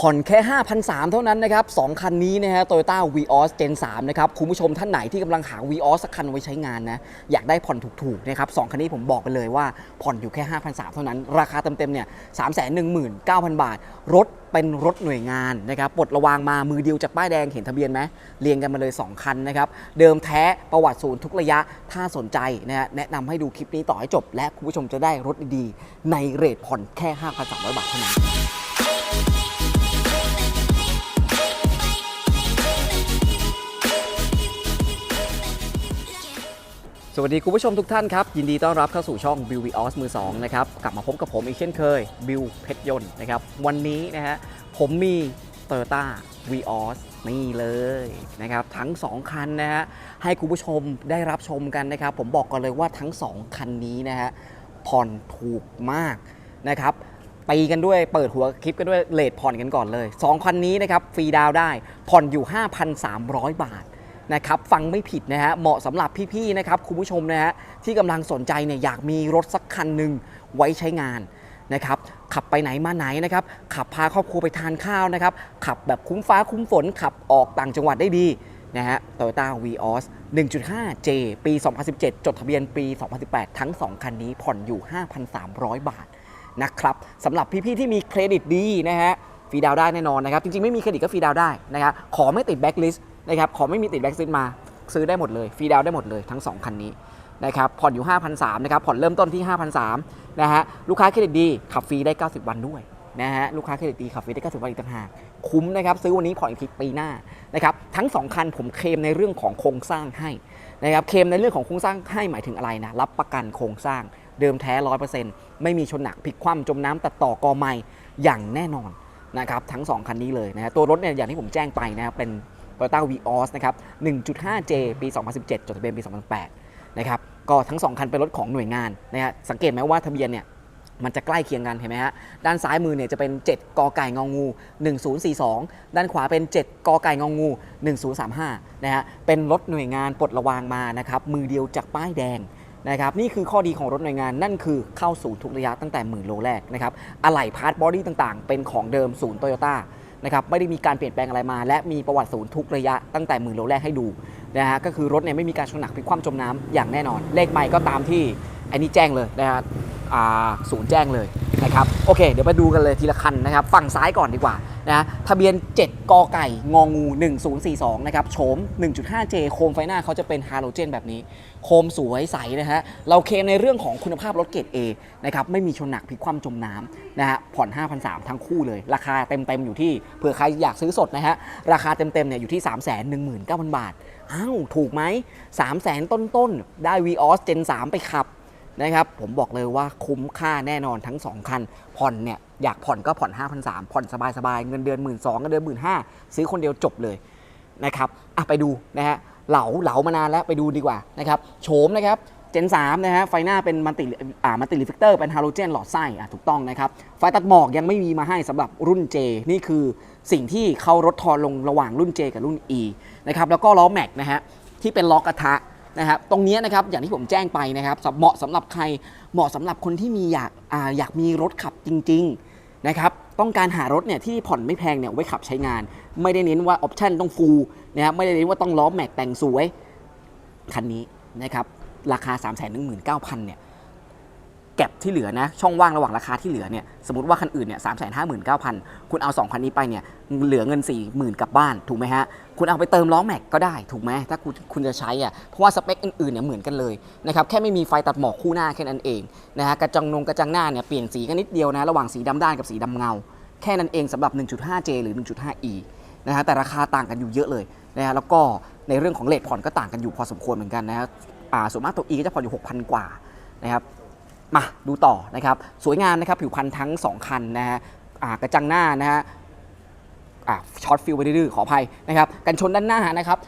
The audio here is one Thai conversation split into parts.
ผ่อนแค่ 5,300 เท่านั้นนะครับสองคันนี้นะฮะ Toyota Vios Gen 3 นะครับ คุณผู้ชมท่านไหนที่กำลังหา Vios สักคันไว้ใช้งานนะ อยากได้ผ่อนถูกๆนะครับสองคันนี้ผมบอกไปเลยว่าผ่อนอยู่แค่ 5,300 เท่านั้น ราคาเต็มๆเนี่ย 319,000 บาท รถเป็นรถหน่วยงานนะครับปลดระวางมามือเดียวจากป้ายแดงเห็นทะเบียนไหมเรียงกันมาเลย 2 คันนะครับเดิมแท้ประวัติศูนย์ทุกระยะถ้าสนใจนะฮะแนะนำให้ดูคลิปนี้ต่อให้จบ และคุณผู้ชมจะได้รถดีๆในเรทผ่อนแค่ 5,300 บาทเท่านั้น สวัสดีคุณผู้ชมทุกท่านครับ ยินดีต้อนรับเข้าสู่ช่อง b i l v i o s มือ2นะครับกลับมาพบกับผมอีกเช่นเคยบิวเพชรยนต์นะครับวันนี้นะฮะผมมี Toyota Vios นี่เลยนะครับทั้ง 2 คันนะฮะให้คุณผู้ชมได้รับชมกันนะครับ ผมบอกก่อนเลยว่าทั้ง 2 คันนี้นะฮะผ่อนถูกมากนะครับปีกันด้วยเปิดหัวคลิปกันด้วยเลทผ่อนกันก่อนเลย 2 คันนี้นะครับฟรีดาวได้ผ่อนอยู่ 5,300 บาท นะครับฟังไม่ผิดนะฮะเหมาะสำหรับพี่ๆนะครับคุณผู้ชมนะฮะที่กำลังสนใจเนี่ยอยากมีรถสักคันหนึ่งไว้ใช้งานนะครับขับไปไหนมาไหนนะครับขับพาครอบครัวไปทานข้าวนะครับขับแบบคุ้มฟ้าคุ้มฝน ขับออกต่างจังหวัดได้ดีนะฮะ Toyota Vios 1.5J ปี 2017 จดทะเบียนปี 2018 ทั้ง 2 คันนี้ผ่อนอยู่ 5,300 บาทนะครับสำหรับพี่ๆที่มีเครดิตดีนะฮะฟรีดาวได้แน่นอนนะครับ จริงๆ ไม่มีเครดิตก็ฟรีดาวได้นะครับขอไม่ติดแบ็คลิสต์ นะครับขอไม่มีติดแบ็กซิตมาซื้อได้หมดเลยฟรีดาวน์ได้หมดเลยทั้ง 2 คันนี้นะครับผ่อนอยู่5,300นะครับผ่อนเริ่มต้นที่5,300นะฮะลูกค้าเครดิตดีขับฟรีได้ 90 วันด้วยนะฮะลูกค้าเครดิตดีขับฟรีได้ 90 วันอีกต่างหากคุ้มนะครับซื้อวันนี้ผ่อนอีกทีปีหน้านะครับทั้ง 2 คันผมเคลมในเรื่องของโครงสร้างให้นะครับเคลมในเรื่องของโครงสร้างให้หมายถึงอะไรนะรับประกันโครงสร้างเดิมแท้ 100%ไม่มีชนหนักพลิกคว่ำจมน้ำตัดต่อกอไม่อย่างแน่นอนนะครับทั้ง 2 คันนี้เลยนะฮะตัวรถเนี่ยอย่างที่ผมแจ้งไปนะครับเป็น Toyota Vios นะครับ 1.5J ปี 2017 จดทะเบียนปี 2008 นะครับ ก็ทั้ง 2 คันเป็นรถของหน่วยงานนะฮะ สังเกตไหมว่าทะเบียนเนี่ยมันจะใกล้เคียงกันเห็นไหมฮะ ด้านซ้ายมือเนี่ยจะเป็น 7 กอไก่งองู 1042 ด้านขวาเป็น 7 กอไก่งองู 1035 นะฮะ เป็นรถหน่วยงานปลดระวางมานะครับ มือเดียวจากป้ายแดงนะครับ นี่คือข้อดีของรถหน่วยงานนั่นคือเข้าสู่ทุกระยะตั้งแต่หมื่นโลแรกนะครับ อะไหล่พาร์ทบอดี้ต่างๆ เป็นของเดิมศูนย์โตโยต้า นะครับไม่ได้มีการเปลี่ยนแปลงอะไรมา และมีประวัติศูนย์ทุกระยะตั้งแต่หมื่นโลแรกให้ดูนะฮะก็คือรถเนี่ยไม่มีการชนหนักพลิกคว่ำจมน้ำอย่างแน่นอน เลขใหม่ก็ตามที่อันนี้แจ้งเลยนะฮะ ศูนย์แจ้งเลยนะครับโอเค เดี๋ยวมาดูกันเลยทีละคันนะครับ ฝั่งซ้ายก่อนดีกว่านะทะเบียน 7 กอไก่ งองู 1042 นะครับโฉม 1.5J โคมไฟหน้าเขาจะเป็นฮาโลเจนแบบนี้ โคมสวยใสนะฮะ เราเคลมในเรื่องของคุณภาพรถเกรด A นะครับ ไม่มีชนหนักพลิกคว่ำจมน้ำนะฮะ ผ่อน 5,300 ทั้งคู่เลย ราคาเต็ม ๆ อยู่ที่ เผื่อใครอยากซื้อสดนะฮะ ราคาเต็ม ๆ เนี่ยอยู่ที่ 319,000 บาท อ้าว ถูกไหม 300,000 ต้น ๆ ได้ Vios Gen 3ไปขับ นะครับผมบอกเลยว่าคุ้มค่าแน่นอนทั้ง 2 คัน ผ่อนเนี่ยอยากผ่อนก็ผ่อน 5,300 ผ่อนสบายๆ เงินเดือน 1 2ื่นเงินเดือน 1 5ื่นซื้อคนเดียวจบเลยนะครับอะไปดูนะฮะเหลาเหลามานานแล้วไปดูดีกว่านะครับโฉมนะครับเจน3นะฮะไฟหน้าเป็นมันติอ่ามันติรีเฟกเตอร์เป็นฮาโลเจนหลอดไส้อะถูกต้องนะครับไฟตัดหมอกยังไม่มีมาให้สำหรับรุ่น J นี่คือสิ่งที่เขาลดทอนลงระหว่างรุ่น J กับรุ่น E นะครับแล้วก็ล้อแม็กนะฮะที่เป็นล้อกระทะ นะครับตรงนี้นะครับอย่างที่ผมแจ้งไปนะครับเหมาะสำหรับใครเหมาะสำหรับคนที่มีอยากอาอยากมีรถขับจริง ๆนะครับ ต้องการหารถเนี่ยที่ผ่อนไม่แพงเนี่ยไว้ขับใช้งาน ไม่ได้เน้นว่าออปชั่นต้องฟูลนะครับไม่ได้เน้นว่าต้องล้อแม็กแต่งสวยคันนี้นะครับราคา 3 1 9 0 0 0เนี่ย แก็บที่เหลือนะช่องว่างระหว่างราคาที่เหลือเนี่ยสมมติว่าคันอื่นเนี่ยสามแสนห้าหมื่นเก้าพันคุณเอา 2 คันนี้ไปเนี่ยเหลือเงิน 4 0,000กลับบ้านถูกไหมฮะคุณเอาไปเติมล้อแม็กก็ได้ถูกไหมถ้าคุณคุณจะใช้อะเพราะว่าสเปคอื่นๆเนี่ยเหมือนกันเลยนะครับแค่ไม่มีไฟตัดหมอกคู่หน้าแค่นั้นเองนะฮะกระจังนงกระจังหน้าเนี่ยเปลี่ยนสีกันนิดเดียวนะระหว่างสีดำด้านกับสีดำเงา แค่นั้นเองสำหรับ 1.5J หรือ 1.5E นะฮะแต่ราคาต่างกันอยู่เยอะเลยนะฮะแล้วก็ในเรื่องของเลทผ่อนก็ต่างกันอยู่พอสมควรเหมือนกันนะฮะอ่าส่วนมากตัว E ก็จะผ่อนอยู่6,000 กว่านะครับ มาดูต่อนะครับสวยงามนะครับผิวพรรณทั้ง 2 คันนะฮะกระจังหน้านะฮะช็อตฟิลไปดื้อๆขออภัยนะครับกันชนด้านหน้านะครับ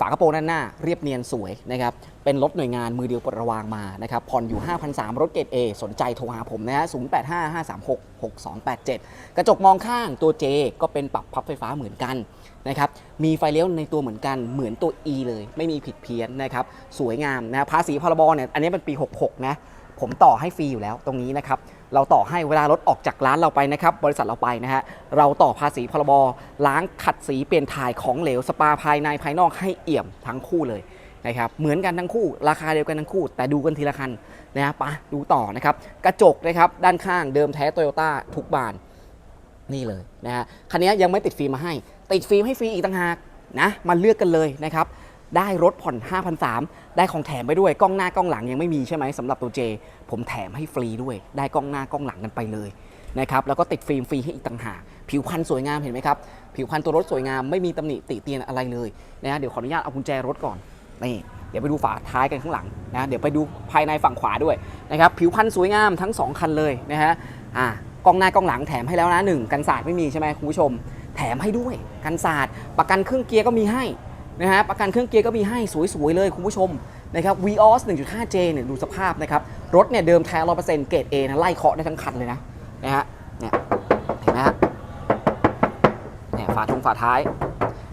ฝากระโปรงด้านหน้าเรียบเนียนสวยนะครับ เป็นรถหน่วยงานมือเดียวปลดระวางมานะครับ ผ่อนอยู่ 5,300 รถเกรด A สนใจโทรหาผมนะฮะ 0855366287 กระจกมองข้างตัว J ก็เป็นปรับพับไฟฟ้าเหมือนกันนะครับ มีไฟเลี้ยวในตัวเหมือนกันเหมือนตัว E เลย ไม่มีผิดเพี้ยนนะครับ สวยงามนะภาษีพรบเนี่ยอันนี้เป็นปี 66 นะ ผมต่อให้ฟรีอยู่แล้วตรงนี้นะครับ เราต่อให้เวลารถออกจากร้านเราไปนะครับ บริษัทเราไปนะฮะ เราต่อภาษีพรบล้างขัดสีเปลี่ยนถ่ายของเหลวสปาภายในภายนอกให้เอี่ยมทั้งคู่เลยนะครับ เหมือนกันทั้งคู่ ราคาเดียวกันทั้งคู่ แต่ดูกันทีละคันนะฮะปะดูต่อนะครับ กระจกนะครับด้านข้างเดิมแท้โตโยต้าทุกบานนี่เลยนะฮะคันนี้ยังไม่ติดฟิล์มมาให้ ติดฟิล์มให้ฟรีอีกต่างหากนะมาเลือกกันเลยนะครับ ได้รถผ่อน5,300ได้ของแถมไปด้วย กล้องหน้ากล้องหลังยังไม่มีใช่ไหมสำหรับตัวเจผมแถมให้ฟรีด้วย ได้กล้องหน้ากล้องหลังกันไปเลยนะครับแล้วก็ติดฟิล์มฟรีให้อีกต่างหากผิวพรรณสวยงามเห็นไหมครับ ผิวพรรณตัวรถสวยงามไม่มีตำหนิติเตียนอะไรเลยนะฮะเดี๋ยวขออนุญาตเอากุญแจรถก่อนนี่เดี๋ยวไปดูฝาท้ายกันข้างหลังนะเดี๋ยวไปดูภายในฝั่งขวาด้วยนะครับผิวพรรณสวยงามทั้งสองคันเลยนะฮะอะกล้องหน้ากล้องหลังแถมให้แล้วนะหนึ่งกันศาสตร์ไม่มีใช่ไหมคุณผู้ชม แถมให้ด้วยกันศาสตร์ประกันเครื่องเกียร์ก็มีให้ นะฮะประกันเครื่องเกียร์ก็มีให้สวยๆเลยคุณผู้ชมนะครับ Vios 1.5J เนี่ยดูสภาพนะครับ รถเนี่ยเดิมแท้100%เกรด A นะไล่เคาะได้ทั้งคันเลยนะนะฮะเนี่ยเห็นไหมฮะเนี่ยฝาทงฝาท้าย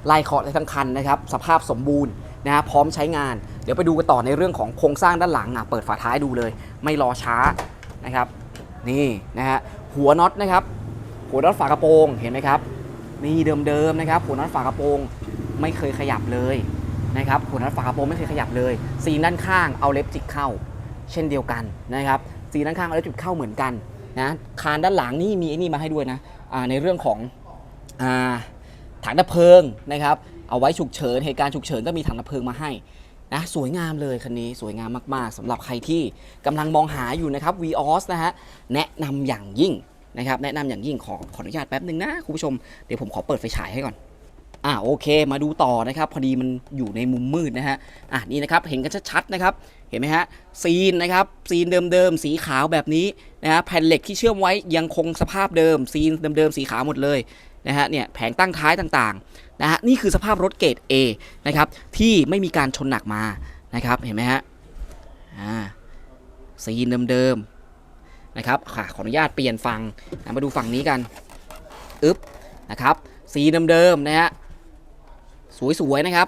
ไล่เคาะได้ทั้งคันนะครับ สภาพสมบูรณ์นะฮะพร้อมใช้งาน เดี๋ยวไปดูกันต่อในเรื่องของโครงสร้างด้านหลังอะเปิดฝาท้ายดูเลย ไม่รอช้านะครับ นี่นะฮะหัวน็อตนะครับหัวน็อตฝากระโปรงเห็นไหมครับนี่เดิมๆนะครับหัวน็อตฝากระโปรง ไม่เคยขยับเลยนะครับหัวน็อตฝากระโปรงไม่เคยขยับเลย ซีนด้านข้างเอาเล็บจิกเข้า เช่นเดียวกันนะครับซีนด้านข้างเอาเล็บจิกเข้าเหมือนกันนะคานด้านหลังนี่มีไอ้นี่มาให้ด้วยนะในเรื่องของอถังดับเพลิงนะครับเอาไว้ฉุกเฉินเหตุการณ์ฉุกเฉินก็มีถังดับเพลิงมาให้นะสวยงามเลยคันนี้สวยงามมาก ๆสำหรับใครที่กำลังมองหาอยู่นะครับ Vios นะฮะแนะนำอย่างยิ่งนะครับแนะนำอย่างยิ่งขอขออนุญาตแป๊บหนึ่งนะคุณผู้ชมเดี๋ยวผมขอเปิดไฟฉายให้ก่อน อ่าโอเค มาดูต่อนะครับ พอดีมันอยู่ในมุมมืดนะฮะอะนี่นะครับเห็นกันชัดๆนะครับเห็นไหมฮะซีนนะครับซีนเดิมๆสีขาวแบบนี้นะฮะแผ่นเหล็กที่เชื่อมไว้ยังคงสภาพเดิม ซีนเดิมๆสีขาวหมดเลยนะฮะเนี่ยแผงตั้งท้ายต่างๆนะฮะนี่คือสภาพรถเกรด A นะครับที่ไม่มีการชนหนักมานะครับเห็นไหมฮะอ่าซีนเดิมๆนะครับค่ะขออนุญาตเปลี่ยนฝั่งมาดูฝั่งนี้กันอึ๊บนะครับซีนเดิมๆนะฮะ สวยๆนะครับ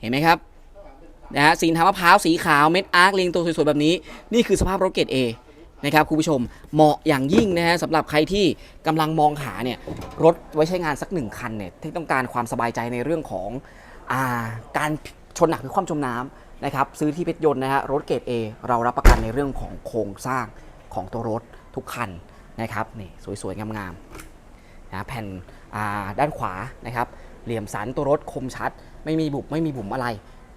เห็นไหมครับนะฮะซีนทามะพร้าวสีขาวเม็ดอาร์คเรียงตัวสวยๆแบบนี้ นี่คือสภาพรถเกรด A นะครับคุณผู้ชมเหมาะอย่างยิ่งนะฮะสำหรับใครที่กำลังมองหาเนี่ยรถไว้ใช้งานสักหนึ่งคันเนี่ยที่ต้องการความสบายใจในเรื่องของอาการชนหนักหรือความจมน้ำนะครับซื้อที่เพชรยนต์นะฮะรถเกรด A เรารับประกันในเรื่องของโครงสร้างของตัวรถทุกคันนะครับนี่สวยๆงามๆนะแผ่นด้านขวานะครับ เหลี่ยมสันตัวรถคมชัด ไม่มีบุบไม่มีบุ๋มอะไร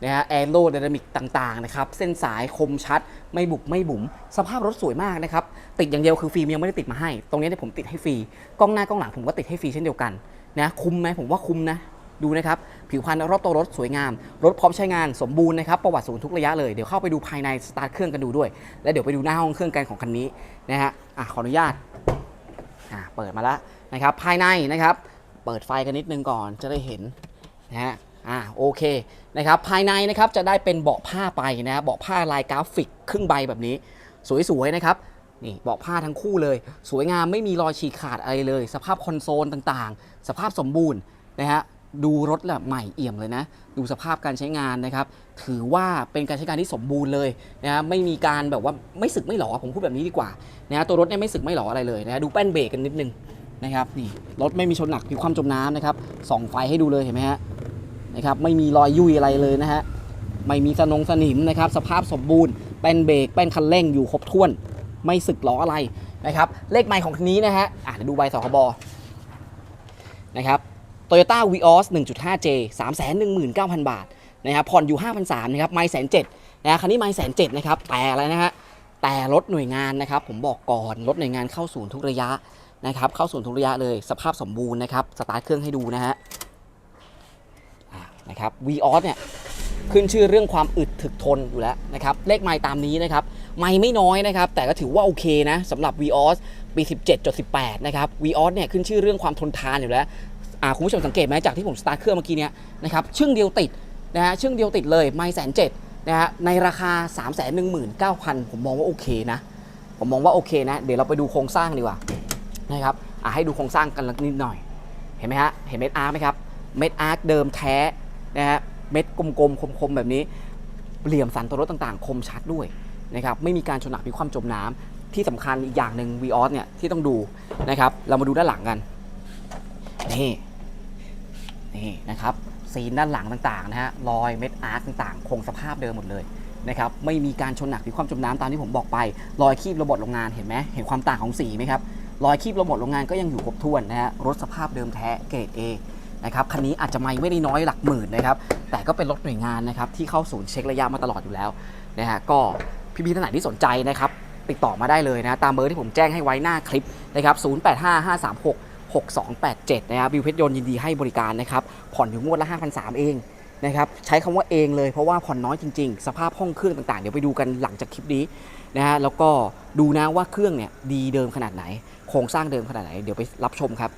นะฮะแอโรไดนามิกต่างๆนะครับเส้นสายคมชัด ไม่บุบไม่บุ๋มสภาพรถสวยมากนะครับติดอย่างเดียวคือฟิล์มยังไม่ได้ติดมาให้ ตรงนี้เนี่ยผมติดให้ฟรีกล้องหน้ากล้องหลังผมก็ติดให้ฟรีเช่นเดียวกันนะคุ้มไหมผมว่าคุ้มนะดูนะครับผิวพรรณรอบตัวรถสวยงาม รถพร้อมใช้งานสมบูรณ์นะครับประวัติศูนย์ทุกระยะเลยเดี๋ยวเข้าไปดูภายในสตาร์ทเครื่องกันดูด้วย แล้วเดี๋ยวไปดูหน้าห้องเครื่องกันของคันนี้นะฮะอะขออนุญาตอะเปิดมาแล้วนะครับภายในนะครับ เปิดไฟกันนิดนึงก่อนจะได้เห็นนะฮะอ่าโอเคนะครับภายในนะครับจะได้เป็นเบาะผ้าไปนะฮะเบาะผ้าลายกราฟิกครึ่งใบแบบนี้ สวยๆนะครับนี่เบาะผ้าทั้งคู่เลย สวยงามไม่มีรอยฉีกขาดอะไรเลย สภาพคอนโซลต่างๆ สภาพสมบูรณ์นะฮะดูรถแบบใหม่เอี่ยมเลยนะ ดูสภาพการใช้งานนะครับ ถือว่าเป็นการใช้งานที่สมบูรณ์เลยนะฮะไม่มีการแบบว่าไม่สึกไม่หลอผมพูดแบบนี้ดีกว่านะฮะตัวรถเนี่ยไม่สึกไม่หลออะไรเลยนะฮะดูแป้นเบรกกันนิดนึง นะครับนี่รถไม่มีชนหนักมีความจมน้ำนะครับส่องไฟให้ดูเลยเห็นไหมฮะนะครับไม่มีรอยยุ่ยอะไรเลยนะฮะไม่มีสนงสนิมนะครับสภาพสมบูรณ์แป้นเบรกแป้นคันเร่งอยู่ครบถ้วน ไม่สึกหรออะไรนะครับเลขไมล์ของคันนี้นะฮะอะดูใบสคบนะครับ Toyota Vios 1.5J 319,000 บาทนะครับผ่อนอยู่ 5,300นะครับไม่แสนเจ็ดนะคันนี้ไม่แสนเจ็ดนะครับแต่อะไรนะฮะแต่รถหน่วยงานนะครับผมบอกก่อนรถหน่วยงานเข้าศูนย์ทุกระยะ นะครับเข้าศูนย์ทุกระยะเลยสภาพสมบูรณ์นะครับสตาร์ทเครื่องให้ดูนะฮะนะครับ Vios เนี่ยขึ้นชื่อเรื่องความอึดถึกทนอยู่แล้วนะครับเลขไม้ตามนี้นะครับไม่ไม่น้อยนะครับแต่ก็ถือว่าโอเคนะสำหรับ Vios ปี 17.18 นะครับ Vios เนี่ยขึ้นชื่อเรื่องความทนทานอยู่แล้วอ่าคุณผู้ชมสังเกตไหมจากที่ผมสตาร์ทเครื่องเมื่อกี้เนี้ยนะครับชึ่งเดียวติดนะฮะชึ่งเดียวติดเลยไม่แสนเจ็ดนะฮะในราคา 3 1 9 0 0 0 ผมมองว่าโอเคนะ ผมมองว่าโอเคนะ เดี๋ยวเราไปดูโครงสร้างดีกว่า นะครับให้ดูโครงสร้างกันนิดหน่อย เห็นไหมฮะ เห็นเม็ดอาร์ไหมครับ เม็ดอาร์คเดิมแท้นะฮะ เม็ดกลมๆ คมๆ แบบนี้ เหลี่ยมสันตัวรถต่างๆ คมชัดด้วยนะครับ ไม่มีการชนหนักมีความจมน้ำที่สำคัญอีกอย่างหนึ่ง v ีออสเนี่ยที่ต้องดูนะครับ เรามาดูด้านหลังกัน นี่ นี่นะครับซีนด้านหลังต่างๆนะฮะ รอยเม็ดอาร์คต่างๆ คงสภาพเดิมหมดเลยนะครับ ไม่มีการชนหนักหรือความจมน้ำตามที่ผมบอกไป รอยคีบระบบโรงงานเห็นไหมเห็นความต่างของสีไหมครับ รอยคีบระบบโรงงานก็ยังอยู่ครบถ้วนนะฮะรถสภาพเดิมแท้เกรด A นะครับคันนี้อาจจะไม่ได้น้อยหลักหมื่นนะครับแต่ก็เป็นรถหน่วยงานนะครับที่เข้าศูนย์เช็คระยะมาตลอดอยู่แล้วนะฮะก็พี่ๆท่านไหนที่สนใจนะครับติดต่อมาได้เลยนะตามเบอร์ที่ผมแจ้งให้ไว้หน้าคลิปนะครับ085536 6287 นะครับบิวเพชรยนต์ยินดีให้บริการนะครับผ่อนอยู่งวดละ5,300เอง นะครับใช้คำว่าเองเลยเพราะว่าผ่อนน้อยจริง ๆ สภาพห้องเครื่องต่างๆ เดี๋ยวไปดูกันหลังจากคลิปนี้นะฮะแล้วก็ดูนะว่าเครื่องเนี่ยดีเดิมขนาดไหน โครงสร้างเดิมขนาดไหน เดี๋ยวไปรับชมครับ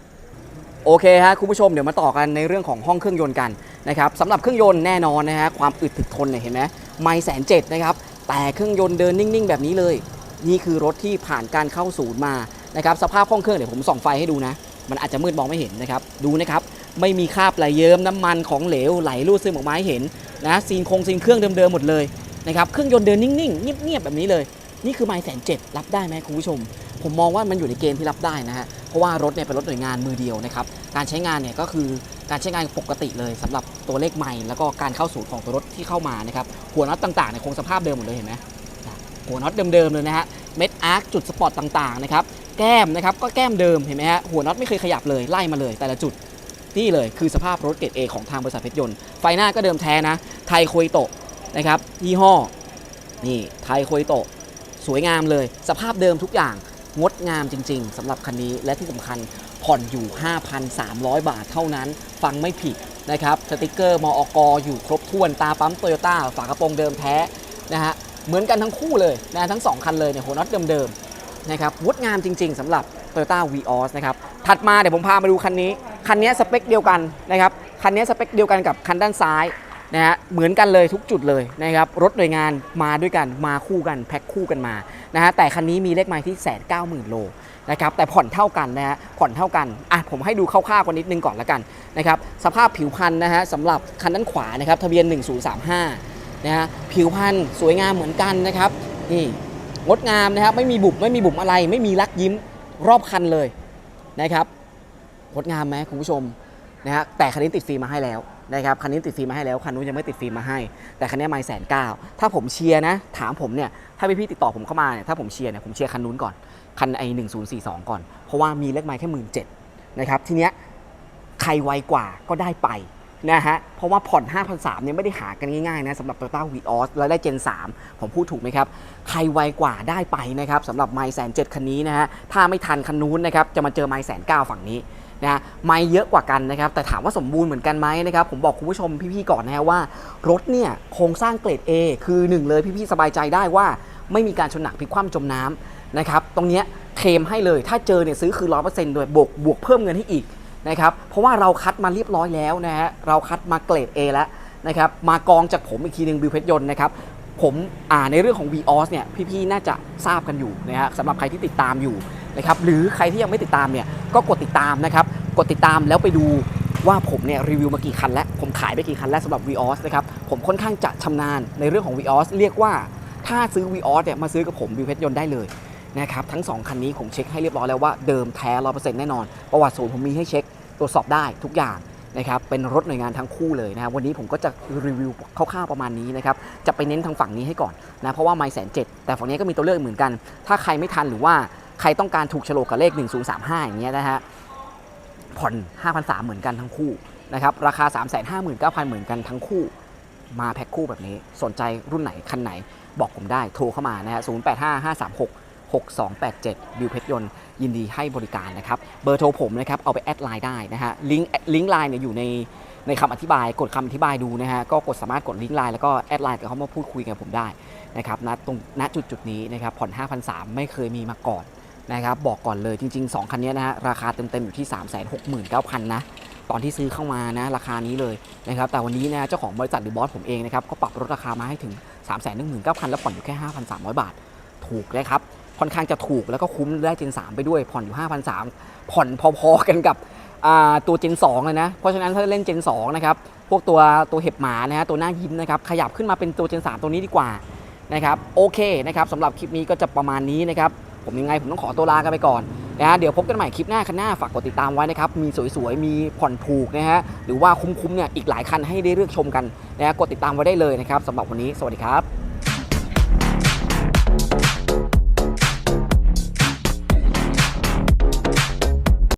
โอเคฮะคุณผู้ชมเดี๋ยวมาต่อกันในเรื่องของห้องเครื่องยนต์กันนะครับสำหรับเครื่องยนต์แน่นอนนะฮะความอึดถึกทนเนี่ยเห็นไหมไม่แสนเจ็ดนะครับแต่เครื่องยนต์เดินนิ่งๆ แบบนี้เลย นี่คือรถที่ผ่านการเข้าศูนย์มานะครับสภาพห้องเครื่องเดี๋ยวผมส่องไฟให้ดูนะ มันอาจจะมืดมองไม่เห็นนะครับดูนะครับ ไม่มีคราบไหลเยิ้มน้ำมันของเหลวไหลรูดซึมออกมาให้เห็นนะซีนคงซีนเครื่องเดิมๆหมดเลยนะครับเครื่องยนต์เดินนิ่งๆ เงียบๆแบบนี้เลย นี่คือไมล์แสนเจ็ดรับได้ไหมคุณผู้ชม ผมมองว่ามันอยู่ในเกณฑ์ที่รับได้นะฮะเพราะว่ารถเนี่ยเป็นรถหน่วยงานมือเดียวนะครับการใช้งานเนี่ยก็คือการใช้งานปกติเลยสำหรับตัวเลขไมล์แล้วก็การเข้าสู่ของตัวรถที่เข้ามานะครับหัวน็อตต่างๆเนี่ยคงสภาพเดิมหมดเลยเห็นไหมหัวน็อตเดิมๆเลยนะฮะเม็ดอาร์คจุดสปอร์ตต่างๆนะครับแก้มนะครับก็แก้มเดิมเห็นไหมฮะหัวน็อตไม่เคยขยับเลยไล่มาเลยแต่ละจุด นี่เลยคือสภาพรถเกรด A ของทางบริษัทเพชรยนต์ไฟหน้าก็เดิมแท้นะ ไทยโคยโตะนะครับยี่ห้อนี่ไทยโคยโตะสวยงามเลย สภาพเดิมทุกอย่างงดงามจริง ๆสำหรับคันนี้และที่สำคัญผ่อนอยู่ 5,300 บาทเท่านั้น ฟังไม่ผิดนะครับสติกเกอร์มอกอยู่ครบถ้วนตาปั๊มโตโยต้าฝากระโปรงเดิมแท้นะฮะเหมือนกันทั้งคู่เลยนะทั้งสองคันเลยเนี่ยหัวน็อตเดิมๆนะครับงดงามจริง ๆสำหรับ Toyota Vios นะครับถัดมาเดี๋ยวผมพามาดูคันนี้ คันนี้สเปคเดียวกันนะครับคันนี้สเปคเดียวกันกับคันด้านซ้ายนะฮะเหมือนกันเลยทุกจุดเลยนะครับรถหน่วยงานมาด้วยกันมาคู่กันแพ็คคู่กันมานะฮะแต่คันนี้มีเลขไมล์ที่แสนเก้าหมื่นโลนะครับแต่ผ่อนเท่ากันนะฮะผ่อนเท่ากันอะผมให้ดูคร่าวๆกันนิดนึงก่อนละกันนะครับสภาพผิวพันธุ์นะฮะสำหรับคันด้านขวานะครับทะเบียน 1035นะฮะผิวพันธุ์สวยงามเหมือนกันนะครับนี่งดงามนะครับไม่มีบุบไม่มีบุบอะไร ไม่มีลักยิ้มรอบคันเลยนะครับ งดงามไหมคุณผู้ชมนะฮะแต่คันนี้ติดฟิล์มมาให้แล้วนะครับคันนี้ติดฟิล์มมาให้แล้วคันนู้นยังไม่ติดฟิล์มมาให้ แต่คันนี้ไม่แสนเก้าถ้าผมเชียร์นะ ถามผมเนี่ยถ้าพี่ๆติดต่อผมเข้ามาเนี่ยถ้าผมเชียร์เนี่ยผมเชียร์คันนู้นก่อนคันไอหนึ่งศูนย์สี่สองก่อน เพราะว่ามีเลขไมล์แค่หมื่นเจ็ดนะครับทีเนี้ยใครไวกว่าก็ได้ไปนะฮะเพราะว่าผ่อน 5,300เนี่ยไม่ได้หากันง่ายๆนะสำหรับ Toyota Vios แล้วได้ Gen 3 ผมพูดถูกไหมครับ ใครไวกว่าได้ไปนะครับสำหรับไมล์แสนเจ็ดคันนี้นะฮะถ้าไม่ทันคันนู้นนะครับจะมาเจอไมล์แสนเฝั่งนี้ นะฮะไมล์เยอะกว่ากันนะครับ แต่ถามว่าสมบูรณ์เหมือนกันไหมนะครับ ผมบอกคุณผู้ชมพี่ๆก่อนนะฮะว่า รถเนี่ยโครงสร้างเกรด A คือหนึ่งเลยพี่ๆสบายใจได้ว่า ไม่มีการชนหนักพลิกคว่ำจมน้ำนะครับ ตรงเนี้ยเคลมให้เลยถ้าเจอเนี่ยซื้อคือร้อยเปอร์เซ็นต์ด้วยบวกบวกเพิ่มเงินให้อีกนะครับเพราะว่าเราคัดมาเรียบร้อยแล้วนะฮะเราคัดมาเกรด A แล้วนะครับมากองจากผมอีกทีหนึ่งบิวเพชรยนต์นะครับผมอ่าในเรื่องของ VOS เนี่ยพี่ๆน่าจะทราบกันอยู่นะฮะสำหรับใครที่ติดตามอยู่ นะครับหรือใครที่ยังไม่ติดตามเนี่ยก็กดติดตามนะครับกดติดตามแล้วไปดูว่าผมเนี่ยรีวิวมากี่คันแล้ว ผมขายไปกี่คันแล้วสำหรับ VOS นะครับผมค่อนข้างจะชำนาญในเรื่องของ VOS เรียกว่าถ้าซื้อ VOS เนี่ยมาซื้อกับผมบิวเพชรยนต์ได้เลยนะครับทั้ง 2 คันนี้ผมเช็คให้เรียบร้อยแล้วว่าเดิมแท้ร้อยเปอร์เซ็นต์แน่นอน ประวัติศูนย์ผมมีให้เช็คตรวจสอบได้ทุกอย่างนะครับเป็นรถหน่วยงานทั้งคู่เลยนะวันนี้ผมก็จะรีวิวคร่าวๆประมาณนี้นะครับจะไปเน้นทางฝั่งนี้ให้ก่อนนะเพราะว่าไม่แสนเจ็ดแต่ฝั่งนี้ก็มีตัวเลือกเหมือนกัน ถ้าใครไม่ทันหรือว่า ใครต้องการถูกโฉลกกับเลข 1035 อย่างเงี้ยนะฮะผ่อน5,300เหมือนกันทั้งคู่นะครับราคา 359,000 เหมือนกันทั้งคู่มาแพ็คคู่แบบนี้สนใจรุ่นไหน คันไหนบอกผมได้โทรเข้ามานะฮะ085536 6287 บิวเพชรยนต์ยินดีให้บริการนะครับ เบอร์โทรผมนะครับ เอาไปแอดไลน์ได้นะฮะ ลิงก์ลิงก์ไลน์เนี่ยอยู่ในในคำอธิบาย กดคำอธิบายดูนะฮะ ก็กดสามารถกดลิงก์ไลน์แล้วก็แอดไลน์กับเขามาพูดคุยกับผมได้นะครับณตรงณจุดจุดนี้นะครับ ผ่อน 5,300 ไม่เคยมีมาก่อน นะครับบอกก่อนเลยจริง ๆ 2 คันนี้นะฮะราคาเต็มๆอยู่ที่ 369,000นะตอนที่ซื้อเข้ามานะราคานี้เลยนะครับแต่วันนี้นะเจ้าของบริษัทหรือบอสผมเองนะครับก็ปรับลดราคามาให้ถึง 319,000 แล้วผ่อนอยู่แค่ 5,300 บาท ถูกเลยครับค่อนข้างจะถูกแล้วก็คุ้มได้เจน 3 ไปด้วยผ่อนอยู่ 5,300 ผ่อนพอๆกันกับตัวเจน2เลยนะ เพราะฉะนั้นถ้าเล่นเจน2นะครับพวกตัวตัวเห็บหมานะฮะตัวหน้ายิ้มนะครับขยับขึ้นมาเป็นตัวเจน 3 ตัวนี้ดีกว่านะครับโอเคนะครับสำหรับคลิปนี้ก็จะประมาณนี้นะครับ ผมยังไงผมต้องขอตัวลากันไปก่อนนะฮะเดี๋ยวพบกันใหม่คลิปหน้าคันหน้าฝากกดติดตามไว้นะครับ มีสวยๆ มีผ่อนถูกนะฮะหรือว่าคุ้มๆเนี่ยอีกหลายคันให้ได้เลือกชมกันนะฮะกดติดตามไว้ได้เลยนะครับสำหรับวันนี้สวัสดีครับ